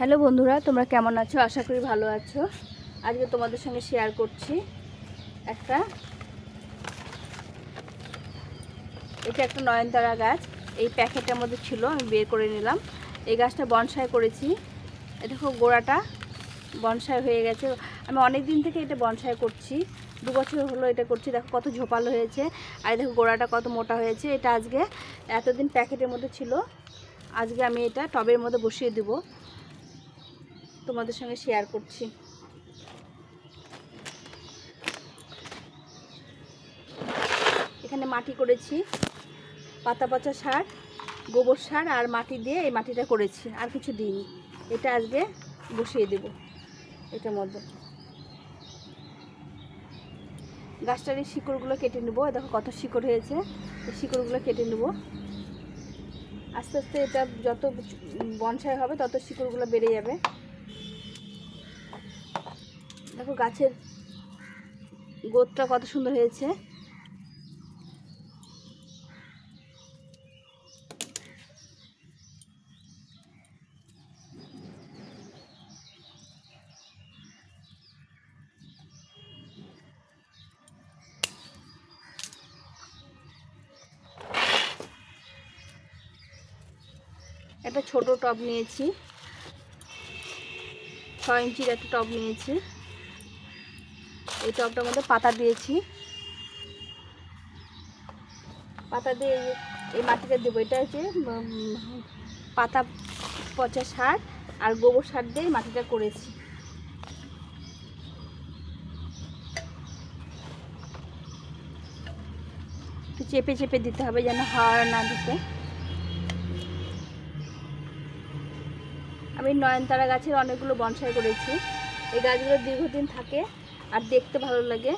Hello বন্ধুরা, তোমরা কেমন আছো? আশা করি ভালো আছো। আজকে তোমাদের সঙ্গে শেয়ার করছি একটা। এটা একটা নয়নতারা গাছ। এই প্যাকেটের মধ্যে ছিল, আমি বের করে নিলাম। এই গাছটা বনসাই করেছি। এটা খুব গোড়াটা বনসাই হয়ে গেছে। আমি অনেক দিন থেকে এটা বনসাই করছি। দু বছর হলো এটা করছি। দেখো কত ঝোপালো হয়েছে। আর দেখো গোড়াটা কত মোটা হয়েছে। এটা আজকে এতদিন প্যাকেটের মধ্যে ছিল। আজকে আমি এটা টবের মধ্যে বসিয়ে দেবো। তোমাদের সঙ্গে শেয়ার করছি। এখানে মাটি করেছি। পাতা পচা সার, গোবর সার আর মাটি দিয়ে এই মাটিটা করেছি। আর কিছু দিইনি। এটা আজকে বসিয়ে দেব। এটার মধ্যে। গাছটার এই শিকড়গুলো কেটে নেব। দেখো কত শিকড় হয়েছে। এই শিকড়গুলো কেটে নেব। আস্তে আস্তে এটা যত বনসাই হবে, তত শিকড়গুলো বেড়ে যাবে। দেখো গাছের গোতটা কত সুন্দর হয়েছে। একটা ছোট টব নিয়েছি। ছয় ইঞ্চির একটা টব নিয়েছি। এই টবটার মধ্যে পাতা দিয়েছি। পাতা দিয়ে এই- মাটিটা দেবো। এটা হচ্ছে পাতা পচা সার আর গোবর সার দিয়ে মাটিটা করেছি। চেপে চেপে দিতে হবে যেন হাওয়া না ঢুকে আমি নয়নতারা গাছের অনেকগুলো বনসাই করেছি। এই গাছগুলো দীর্ঘদিন থাকে। আর দেখতে ভালো লাগে।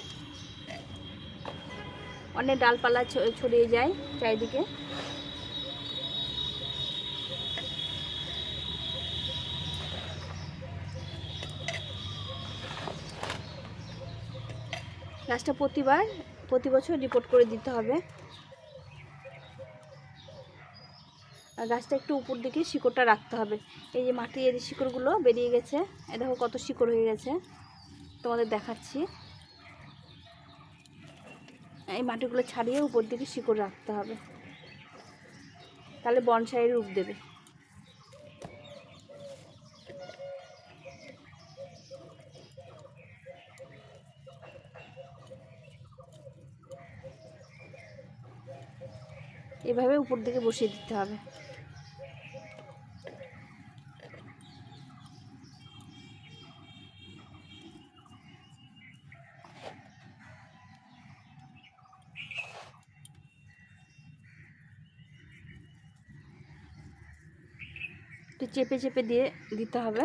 অনেক ডালপালা ছড়িয়ে যায় চারিদিকে। গাছটা প্রতিবার, প্রতি বছর রিপোর্ট করে দিতে হবে। আর গাছটা একটু উপর দিকে শিকড়টা রাখতে হবে। এই যে মাটির এই শিকড়গুলো বেরিয়ে গেছে। এ দেখো কত শিকড় হয়ে গেছে। তোমাদের দেখাচ্ছি। এই মাটিগুলো ছাড়িয়ে উপর দিকে শিকড় রাখতে হবে। তাহলে বনসাইয়ের রূপ দেবে। এভাবে উপর দিকে বসিয়ে দিতে হবে। একটু চেপে চেপে দিয়ে দিতে হবে।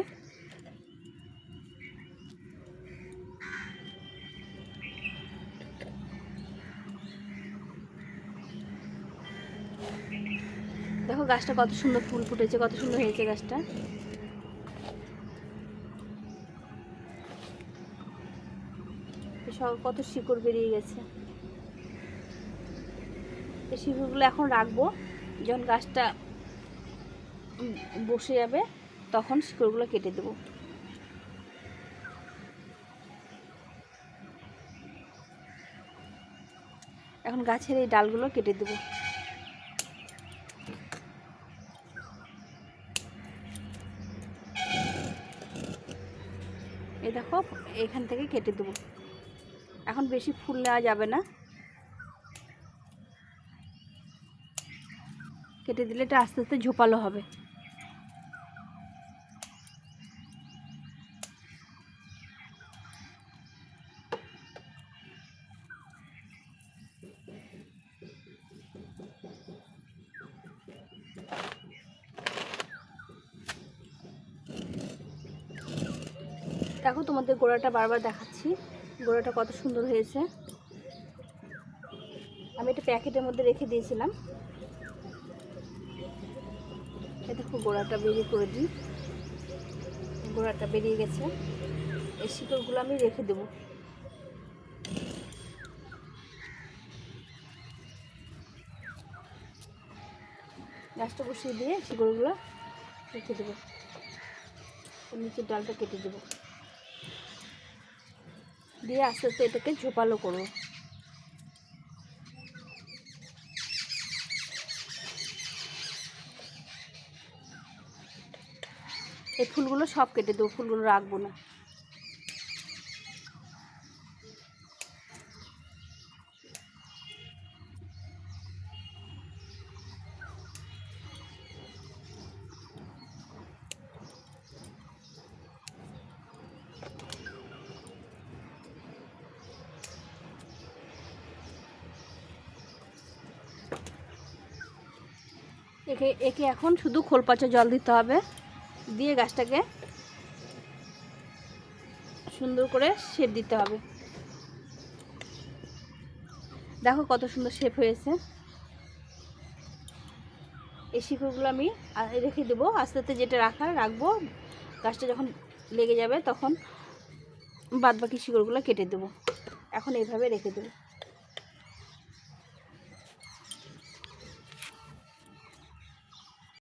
দেখো গাছটা কত সুন্দর ফুল ফুটেছে, কত সুন্দর হয়েছে গাছটা। সব কত শিকড় বেরিয়ে গেছে। এই শিকড়গুলো এখন রাখব, যখন গাছটা বসে যাবে, তখন শিকড়গুলো কেটে দেবো। এখন গাছের এই ডালগুলো কেটে দেবো। এই দেখো, এখান থেকে কেটে দেবো। এখন বেশি ফুল নেওয়া যাবে না। কেটে দিলে এটা আস্তে আস্তে ঝোপালো হবে। দেখো, তোমাদের গোড়াটা বারবার দেখাচ্ছি। গোড়াটা কত সুন্দর হয়েছে। আমি এটা প্যাকেটের মধ্যে রেখে দিয়েছিলাম। দেখো, গোড়াটা বেরিয়ে করে দিই। গোড়াটা বেরিয়ে গেছে। এই শিকড়গুলো আমি রেখে দেবো। গাছটা বসিয়ে দিয়ে শিকড়গুলো রেখে দেবো। নিচের ডালটা কেটে দেবো। দিয়ে আস্তে আস্তে এটাকে ঝোপালো করব। এই ফুলগুলো সব কেটে দেবো ফুলগুলো রাখব না। একে একে এখন শুধু খোল পচা জল দিতে হবে। দিয়ে গাছটাকে সুন্দর করে শেপ দিতে হবে। দেখো কত সুন্দর শেপ হয়েছে। এই শিকড়গুলো আমি রেখে দেবো। আস্তে আস্তে যেটা রাখার, রাখব। গাছটা যখন লেগে যাবে তখন বাদ বাকি শিকড়গুলো কেটে দেবো। এখন এইভাবে রেখে দেবো।